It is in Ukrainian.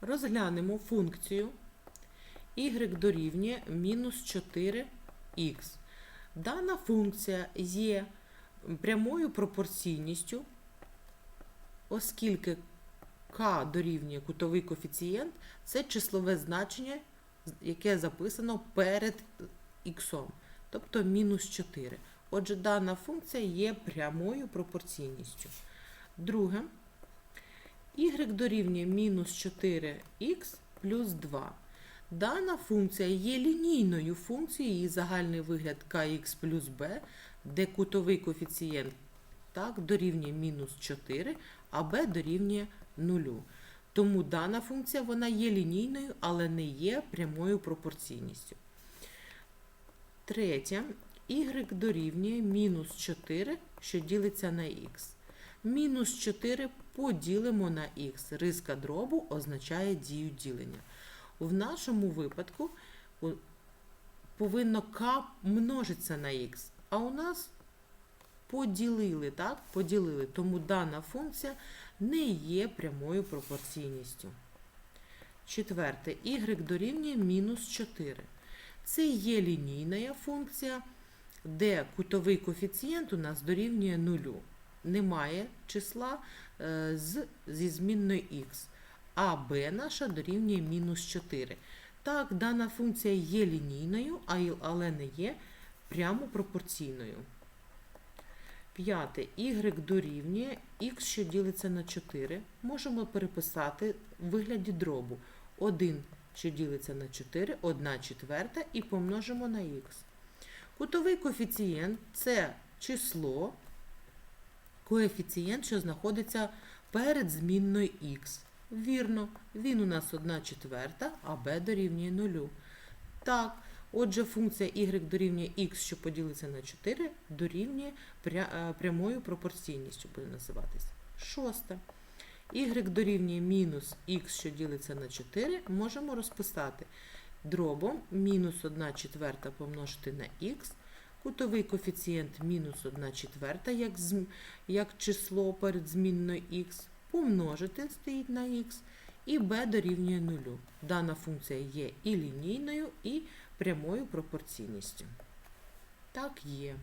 Розглянемо функцію y дорівнює мінус 4х. Дана функція є прямою пропорційністю, оскільки k дорівнює кутовий коефіцієнт це числове значення, яке записано перед х, тобто мінус 4. Отже, дана функція є прямою пропорційністю. Друге, y дорівнює мінус 4х плюс 2. Дана функція є лінійною функцією, її загальний вигляд kx плюс b, де кутовий коефіцієнт так, дорівнює мінус 4, а b дорівнює 0. Тому дана функція вона є лінійною, але не є прямою пропорційністю. Третє. y дорівнює мінус 4, що ділиться на х. Мінус 4 поділимо на х. Риска дробу означає дію ділення. В нашому випадку повинно k множиться на х, а у нас поділили, так? Поділили. Тому дана функція не є прямою пропорційністю. Четверте, y дорівнює мінус 4. Це є лінійна функція, де кутовий коефіцієнт у нас дорівнює нулю. Немає числа е, з, зі змінною х, а b наша дорівнює мінус 4. Так, дана функція є лінійною, але не є прямо пропорційною. П'яте. y дорівнює х, що ділиться на 4. Можемо переписати в вигляді дробу. 1, що ділиться на 4, 1 четверта і помножимо на х. Кутовий коефіцієнт це число, коефіцієнт, що знаходиться перед змінною х. Вірно, він у нас 1 четверта, а b дорівнює 0. Так, отже, функція y дорівнює х, що поділиться на 4, дорівнює е, прямою пропорційністю буде називатися. Шосте. y дорівнює мінус х, що ділиться на 4, можемо розписати дробом мінус 1 четверта помножити на х, кутовий коефіцієнт мінус 1 четверта, як, як число перед змінною х, помножити стоїть на х, і b дорівнює 0. Дана функція є і лінійною, і прямою пропорційністю. Так є.